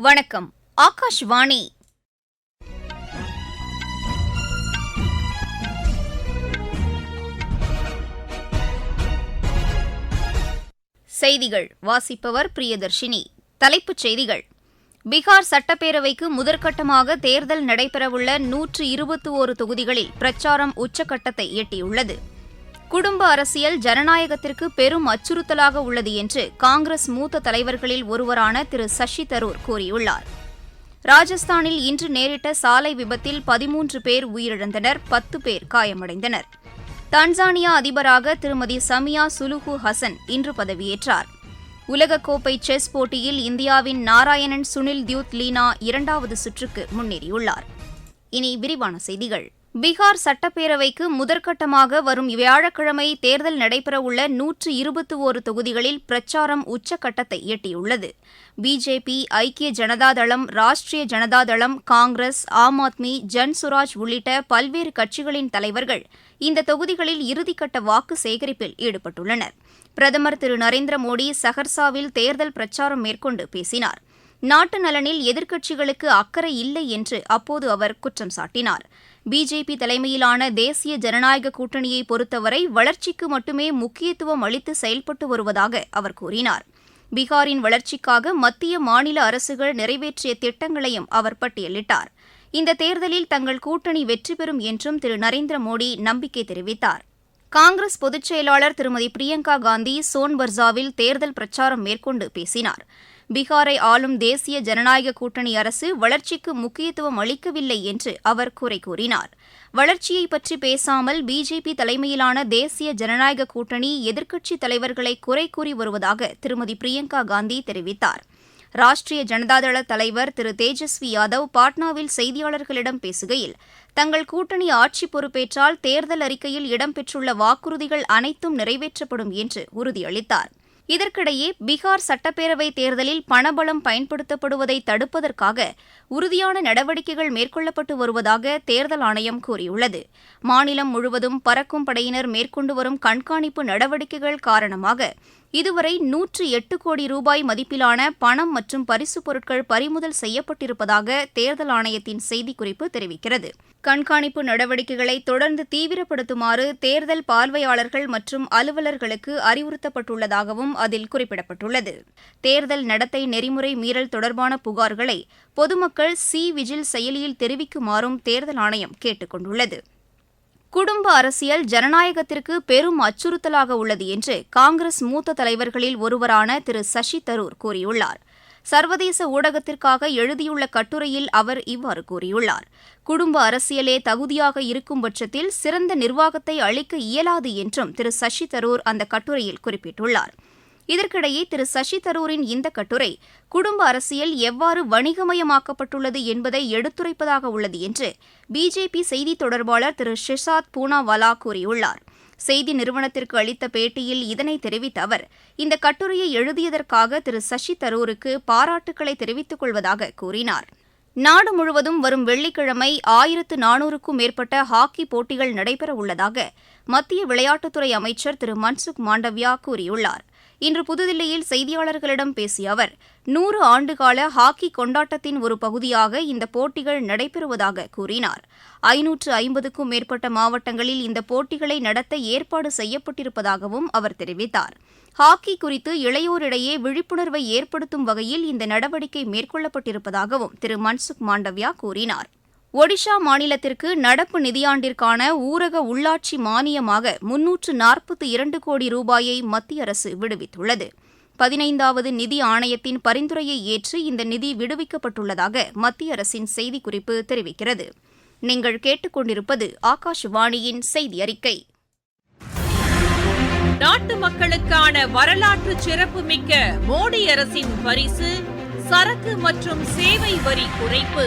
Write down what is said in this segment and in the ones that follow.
வணக்கம் ஆகாஷ்வாணி. செய்திகள் வாசிப்பவர் பிரியதர்ஷினி. தலைப்புச் செய்திகள். பீகார் சட்டப்பேரவைக்கு முதற்கட்டமாக தேர்தல் நடைபெறவுள்ள நூற்று இருபத்தி ஓரு தொகுதிகளில் பிரச்சாரம் உச்சக்கட்டத்தை எட்டியுள்ளது. குடும்ப அரசியல் ஜனநாயகத்திற்கு பெரும் அச்சுறுத்தலாக உள்ளது என்று காங்கிரஸ் மூத்த தலைவர்களில் ஒருவரான திரு சசி தரூர் கூறியுள்ளார். ராஜஸ்தானில் இன்று நேரிட்ட சாலை விபத்தில் பதிமூன்று பேர் உயிரிழந்தனர் பத்து பேர் காயமடைந்தனர். தான்சானியா அதிபராக திருமதி சமியா சுலுஹு ஹசன் இன்று பதவியேற்றார். உலகக்கோப்பை செஸ் போட்டியில் இந்தியாவின் நாராயணன் சுனில் தியூத் லீனா இரண்டாவது சுற்றுக்கு முன்னேறியுள்ளார். இனி விரிவான செய்திகள். பீகார் சட்டப்பேரவைக்கு முதற்கட்டமாக வரும் வியாழக்கிழமை தேர்தல் நடைபெறவுள்ள நூற்று இருபத்தி ஓரு தொகுதிகளில் பிரச்சாரம் உச்சக்கட்டத்தை எட்டியுள்ளது. பிஜேபி ஐக்கிய ஜனதாதளம் ராஷ்டிரிய ஜனதாதளம் காங்கிரஸ் ஆம் ஆத்மி ஜன்சுராஜ் உள்ளிட்ட பல்வேறு கட்சிகளின் தலைவர்கள் இந்த தொகுதிகளில் இறுதிக்கட்ட வாக்கு சேகரிப்பில் ஈடுபட்டுள்ளனர். பிரதமர் திரு நரேந்திர மோடி சஹர்சாவில் தேர்தல் பிரச்சாரம் மேற்கொண்டு பேசினார். நாட்டு நலனில் எதிர்க்கட்சிகளுக்கு அக்கறை இல்லை என்று அப்போது அவர் குற்றம் சாட்டினார். பிஜேபி தலைமையிலான தேசிய ஜனநாயக கூட்டணியை பொறுத்தவரை வளர்ச்சிக்கு மட்டுமே முக்கியத்துவம் அளித்து செயல்பட்டு வருவதாக அவர் கூறினார். பீகாரின் வளர்ச்சிக்காக மத்திய மாநில அரசுகள் நிறைவேற்றிய திட்டங்களையும் அவர் பட்டியலிட்டார். இந்த தேர்தலில் தங்கள் கூட்டணி வெற்றி பெறும் என்றும் திரு நரேந்திர மோடி நம்பிக்கை தெரிவித்தார். காங்கிரஸ் பொதுச் செயலாளர் திருமதி பிரியங்கா காந்தி சோன்பர்சாவில் தேர்தல் பிரச்சாரம் மேற்கொண்டு பேசினார். பீகாரை ஆளும் தேசிய ஜனநாயக கூட்டணி அரசு வளர்ச்சிக்கு முக்கியத்துவம் அளிக்கவில்லை என்று அவர் குறை கூறினார். வளர்ச்சியை பற்றி பேசாமல் பிஜேபி தலைமையிலான தேசிய ஜனநாயக கூட்டணி எதிர்க்கட்சித் தலைவர்களை குறை கூறி வருவதாக திருமதி பிரியங்கா காந்தி தெரிவித்தார். ராஷ்டிரிய ஜனதாதள தலைவர் திரு தேஜஸ்வி யாதவ் பாட்னாவில் செய்தியாளர்களிடம் பேசுகையில் தங்கள் கூட்டணி ஆட்சி பொறுப்பேற்றால் தேர்தல் அறிக்கையில் இடம்பெற்றுள்ள வாக்குறுதிகள் அனைத்தும் நிறைவேற்றப்படும் என்று உறுதியளித்தார். இதற்கிடையே பீகார் சட்டப்பேரவை தேர்தலில் பணபலம் பயன்படுத்தப்படுவதை தடுப்பதற்காக உறுதியான நடவடிக்கைகள் மேற்கொள்ளப்பட்டு வருவதாக தேர்தல் ஆணையம் கூறியுள்ளது. மாநிலம் முழுவதும் பறக்கும் படையினர் மேற்கொண்டு வரும் கண்காணிப்பு நடவடிக்கைகள் காரணமாக இதுவரை நூற்று எட்டு கோடி ரூபாய் மதிப்பிலான பணம் மற்றும் பரிசுப் பொருட்கள் பறிமுதல் செய்யப்பட்டிருப்பதாக தேர்தல் ஆணையத்தின் செய்திக்குறிப்பு தெரிவிக்கிறது. கண்காணிப்பு நடவடிக்கைகளை தொடர்ந்து தீவிரப்படுத்துமாறு தேர்தல் பார்வையாளர்கள் மற்றும் அலுவலர்களுக்கு அறிவுறுத்தப்பட்டுள்ளதாகவும் அதில் குறிப்பிடப்பட்டுள்ளது. தேர்தல் நடத்தை நெறிமுறை மீறல் தொடர்பான புகார்களை பொதுமக்கள் சி விஜில் செயலியில் தெரிவிக்குமாறும் தேர்தல் ஆணையம் கேட்டுக் கொண்டுள்ளது குடும்ப அரசியல் ஜனநாயகத்திற்கு பெரும் அச்சுறுத்தலாக உள்ளது என்று காங்கிரஸ் மூத்த தலைவர்களில் ஒருவரான திரு சசி தரூர் கூறியுள்ளார். சர்வதேச ஊடகத்திற்காக எழுதியுள்ள கட்டுரையில் அவர் இவ்வாறு கூறியுள்ளார். குடும்ப அரசியலே தகுதியாக இருக்கும் பட்சத்தில் சிறந்த நிர்வாகத்தை அளிக்க இயலாது என்றும் திரு சசி தரூர் அந்த கட்டுரையில் குறிப்பிட்டுள்ளார். இதற்கிடையே திரு. சசி தரூரின் இந்த கட்டுரை குடும்ப அரசியல் எவ்வாறு வணிகமயமாக்கப்பட்டுள்ளது என்பதை எடுத்துரைப்பதாக உள்ளது என்று பிஜேபி செய்தி தொடர்பாளர் திரு. ஷிசாத் பூனாவாலா கூறியுள்ளார். செய்தி நிறுவனத்திற்கு அளித்த பேட்டியில் இதனை தெரிவித்த அவர் இந்த கட்டுரையை எழுதியதற்காக திரு. சசி தரூருக்கு பாராட்டுக்களை தெரிவித்துக் கொள்வதாக கூறினார். நாடு முழுவதும் வரும் வெள்ளிக்கிழமை ஆயிரத்து நானூறுக்கும் மேற்பட்ட ஹாக்கி போட்டிகள் நடைபெற உள்ளதாக மத்திய விளையாட்டுத்துறை அமைச்சர் திரு மன்சுக் மாண்டவ்யா கூறியுள்ளார். இன்று புதுதில்லியில் செய்தியாளர்களிடம் பேசிய அவர் நூறு ஆண்டுகால ஹாக்கி கொண்டாட்டத்தின் ஒரு பகுதியாக இந்த போட்டிகள் நடைபெறுவதாக கூறினார். ஐநூற்று ஐம்பதுக்கும் மேற்பட்ட மாவட்டங்களில் இந்த போட்டிகளை நடத்த ஏற்பாடு செய்யப்பட்டிருப்பதாகவும் அவர் தெரிவித்தார். ஹாக்கி குறித்து இளையோரிடையே விழிப்புணர்வை ஏற்படுத்தும் வகையில் இந்த நடவடிக்கை மேற்கொள்ளப்பட்டிருப்பதாகவும் திரு மன்சுக் மாண்டவ்யா கூறினார். ஒடிஷா மாநிலத்திற்கு நடப்பு நிதியாண்டிற்கான ஊரக உள்ளாட்சி மானியமாக முன்னூற்று நாற்பத்தி இரண்டு கோடி ரூபாயை மத்திய அரசு விடுவித்துள்ளது. பதினைந்தாவது நிதி ஆணையத்தின் பரிந்துரையை ஏற்று இந்த நிதி விடுவிக்கப்பட்டுள்ளதாக மத்திய அரசின் செய்திக்குறிப்பு தெரிவிக்கிறது. நீங்கள் கேட்டுக்கொண்டிருப்பது ஆகாஷ்வாணியின் செய்தி அறிக்கை நாட்டு மக்களுக்கான வரலாற்று சிறப்புமிக்க மோடி அரசின் பரிசு சரக்கு மற்றும் சேவை வரி குறைப்பு.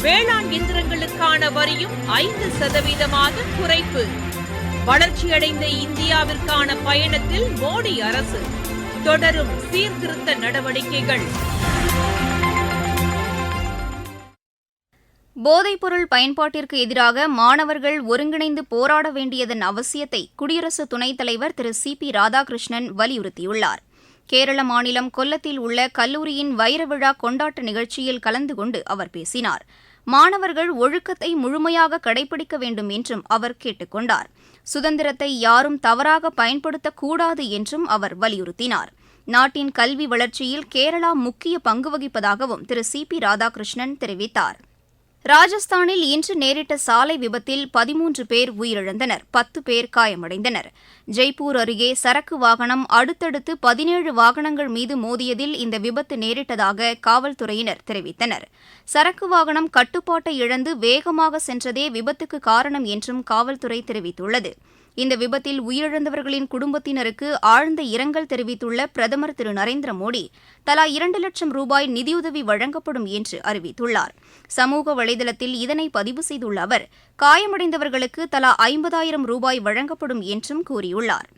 வேளாண் இயந்திரங்களுக்கான வரியும் ஐந்து சதவீதமாக குறைப்பு. வளர்ச்சியடைந்த இந்தியாவிற்கான பயணத்தில் மோடி அரசு. தொடரும் சீர்திருத்த நடவடிக்கைகள். போதைப்பொருள் பயன்பாட்டிற்கு எதிராக மாணவர்கள் ஒருங்கிணைந்து போராட வேண்டியதன் அவசியத்தை குடியரசு துணைத் தலைவர் திரு சி பி ராதாகிருஷ்ணன் வலியுறுத்தியுள்ளார். கேரள மாநிலம் கொல்லத்தில் உள்ள கல்லூரியின் வைர விழா கொண்டாட்ட நிகழ்ச்சியில் கலந்து கொண்டு அவர் பேசினார். மாணவர்கள் ஒழுக்கத்தை முழுமையாக கடைபிடிக்க வேண்டும் என்றும் அவர் கேட்டுக்கொண்டார் சுதந்திரத்தை யாரும் தவறாக பயன்படுத்தக்கூடாது என்றும் அவர் வலியுறுத்தினார். நாட்டின் கல்வி வளர்ச்சியில் கேரளா முக்கிய பங்கு வகிப்பதாகவும் திரு சி பி ராதாகிருஷ்ணன் தெரிவித்தார். ராஜஸ்தானில் இன்று நேரிட்ட சாலை விபத்தில் பதிமூன்று பேர் உயிரிழந்தனர் பத்து பேர் காயமடைந்தனர். ஜெய்ப்பூர் அருகே சரக்கு வாகனம் அடுத்தடுத்து பதினேழு வாகனங்கள் மீது மோதியதில் இந்த விபத்து நேரிட்டதாக காவல்துறையினர் தெரிவித்தனர். சரக்கு வாகனம் கட்டுப்பாட்டை இழந்து வேகமாக சென்றதே விபத்துக்கு காரணம் என்றும் காவல்துறை தெரிவித்துள்ளது. இந்த விபத்தில் உயிரிழந்தவர்களின் குடும்பத்தினருக்கு ஆழ்ந்த இரங்கல் தெரிவித்துள்ள பிரதமர் திரு நரேந்திர மோடி தலா இரண்டு லட்சம் ரூபாய் நிதியுதவி வழங்கப்படும் என்று அறிவித்துள்ளார். சமூக வலைதளத்தில் இதனை பதிவு செய்துள்ள அவர் காயமடைந்தவர்களுக்கு தலா ஐம்பதாயிரம் ரூபாய் வழங்கப்படும் என்றும் கூறியுள்ளார்.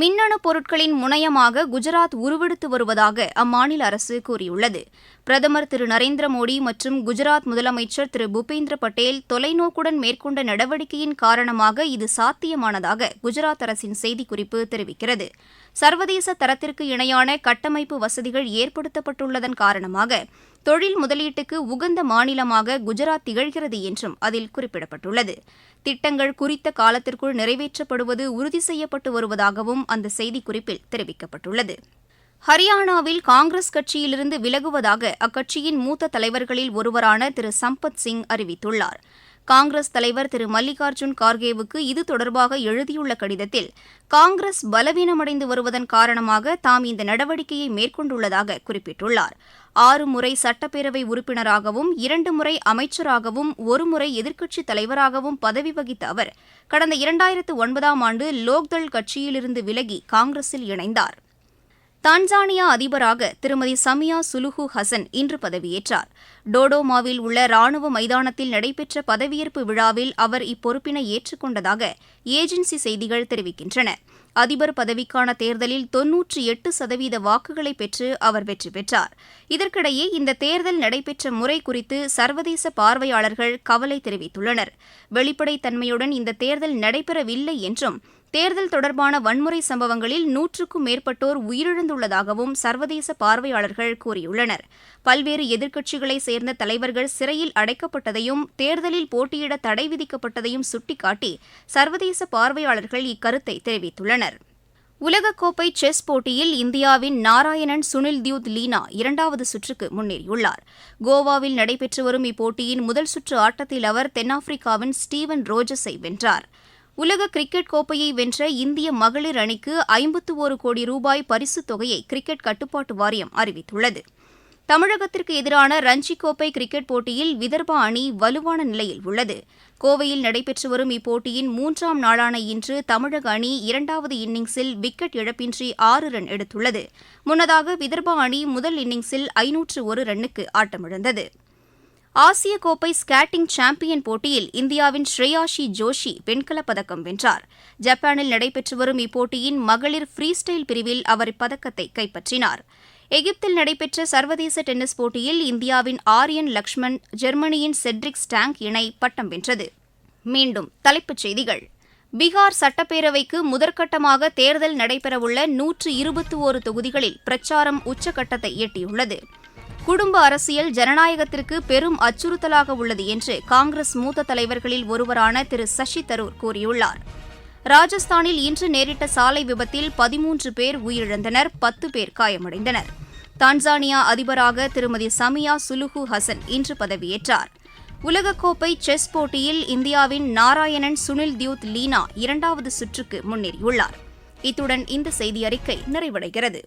மின்னணு பொருட்களின் முனையமாக குஜராத் உருவெடுத்து வருவதாக அம்மாநில அரசு கூறியுள்ளது. பிரதமர் திரு நரேந்திர மோடி மற்றும் குஜராத் முதலமைச்சர் திரு பூபேந்திர பட்டேல் தொலைநோக்குடன் மேற்கொண்ட நடவடிக்கையின் காரணமாக இது சாத்தியமானதாக குஜராத் அரசின் செய்திக்குறிப்பு தெரிவிக்கிறது. சர்வதேச தரத்திற்கு இணையான கட்டமைப்பு வசதிகள் ஏற்படுத்தப்பட்டுள்ளதன் காரணமாக தொழில் முதலீட்டுக்கு உகந்த மாநிலமாக குஜராத் திகழ்கிறது என்றும் அதில் குறிப்பிடப்பட்டுள்ளது. திட்டங்கள் குறித்த காலத்திற்குள் நிறைவேற்றப்படுவது உறுதி செய்யப்பட்டு வருவதாகவும் அந்த செய்திக்குறிப்பில் தெரிவிக்கப்பட்டுள்ளது. ஹரியானாவில் காங்கிரஸ் கட்சியிலிருந்து விலகுவதாக அக்கட்சியின் மூத்த தலைவர்களில் ஒருவரான திரு சம்பத் சிங் அறிவித்துள்ளார். காங்கிரஸ் தலைவர் திரு மல்லிகார்ஜுன் கார்கேவுக்கு இது தொடர்பாக எழுதியுள்ள கடிதத்தில் காங்கிரஸ் பலவீனமடைந்து வருவதன் காரணமாக தாம் இந்த நடவடிக்கையை மேற்கொண்டுள்ளதாக குறிப்பிட்டுள்ளார். ஆறு முறை சட்டப்பேரவை உறுப்பினராகவும் இரண்டு முறை அமைச்சராகவும் ஒருமுறை எதிர்க்கட்சித் தலைவராகவும் பதவி வகித்த அவர் கடந்த இரண்டாயிரத்து ஒன்பதாம் ஆண்டு லோக்தள் கட்சியிலிருந்து விலகி காங்கிரஸில் இணைந்தார். தான்சானியா அதிபராக திருமதி சமியா சுலுஹு ஹசன் இன்று பதவியேற்றார். டோடோமாவில் உள்ள ராணுவ மைதானத்தில் நடைபெற்ற பதவியேற்பு விழாவில் அவர் இப்பொறுப்பினை ஏற்றுக்கொண்டதாக ஏஜென்சி செய்திகள் தெரிவிக்கின்றன. அதிபர் பதவிக்கான தேர்தலில் தொன்னூற்றி எட்டு சதவீத வாக்குகளை பெற்று அவர் வெற்றி பெற்றார். இதற்கிடையே இந்த தேர்தல் நடைபெற்ற முறை குறித்து சர்வதேச பார்வையாளர்கள் கவலை தெரிவித்துள்ளனர். வெளிப்படைத்தன்மையுடன் இந்த தேர்தல் நடைபெறவில்லை என்றும் தேர்தல் தொடர்பான வன்முறை சம்பவங்களில் நூற்றுக்கும் மேற்பட்டோர் உயிரிழந்துள்ளதாகவும் சர்வதேச பார்வையாளர்கள் கூறியுள்ளனர். பல்வேறு எதிர்க்கட்சிகளை சேர்ந்த தலைவர்கள் சிறையில் அடைக்கப்பட்டதையும் தேர்தலில் போட்டியிட தடை விதிக்கப்பட்டதையும் சுட்டிக்காட்டி சர்வதேச பார்வையாளர்கள் இக்கருத்தை தெரிவித்துள்ளனர். உலகக்கோப்பை செஸ் போட்டியில் இந்தியாவின் நாராயணன் சுனில் தியூத் லீனா இரண்டாவது சுற்றுக்கு முன்னேறியுள்ளார். கோவாவில் நடைபெற்று வரும் இப்போட்டியின் முதல் சுற்று ஆட்டத்தில் அவர் தென்னாப்பிரிக்காவின் ஸ்டீவன் ரோஜஸை வென்றார். உலக கிரிக்கெட் கோப்பையை வென்ற இந்திய மகளிர் அணிக்கு ஐம்பத்து ஒரு கோடி ரூபாய் பரிசுத் தொகையை கிரிக்கெட் கட்டுப்பாட்டு வாரியம் அறிவித்துள்ளது. தமிழகத்திற்கு எதிரான ரஞ்சி கோப்பை கிரிக்கெட் போட்டியில் விதர்பா அணி வலுவான நிலையில் உள்ளது. கோவையில் நடைபெற்று வரும் இப்போட்டியின் மூன்றாம் நாளான இன்று தமிழக அணி இரண்டாவது இன்னிங்ஸில் விக்கெட் இழப்பின்றி ஆறு ரன் எடுத்துள்ளது. முன்னதாக விதர்பா அணி முதல் இன்னிங்ஸில் ஐநூற்று ஒரு ரன்னுக்கு ஆட்டமிழந்தது. ஆசிய கோப்பை ஸ்கேட்டிங் சாம்பியன் போட்டியில் இந்தியாவின் ஸ்ரேயாஷி ஜோஷி வெண்கலப் பதக்கம் வென்றார். ஜப்பானில் நடைபெற்று வரும் இப்போட்டியின் மகளிர் ஃப்ரீ ஸ்டைல் பிரிவில் அவர் இப்பதக்கத்தை கைப்பற்றினார். எகிப்தில் நடைபெற்ற சர்வதேச டென்னிஸ் போட்டியில் இந்தியாவின் ஆரியன் லக்ஷ்மண் ஜெர்மனியின் செட்ரிக் ஸ்டாங்க் இணை பட்டம் வென்றது. மீண்டும் தலைப்புச் செய்திகள். பீகார் சட்டப்பேரவைக்கு முதற்கட்டமாக தேர்தல் நடைபெறவுள்ள நூற்று இருபத்தி ஒரு தொகுதிகளில் பிரச்சாரம் உச்சக்கட்டத்தை எட்டியுள்ளது. குடும்ப அரசியல் ஜனநாயகத்திற்கு பெரும் அச்சுறுத்தலாக உள்ளது என்று காங்கிரஸ் மூத்த தலைவர்களில் ஒருவரான திரு சசி தரூர் கூறியுள்ளார். ராஜஸ்தானில் இன்று நேரிட்ட சாலை விபத்தில் பதிமூன்று பேர் உயிரிழந்தனர் பத்து பேர் காயமடைந்தனர். தான்சானியா அதிபராக திருமதி சமியா சுலுஹு ஹசன் இன்று பதவியேற்றார். உலகக்கோப்பை செஸ் போட்டியில் இந்தியாவின் நாராயணன் சுனில் தியூத் லீனா இரண்டாவது சுற்றுக்கு முன்னேறியுள்ளார். இத்துடன் இந்த செய்தி அறிக்கை நிறைவடைகிறது.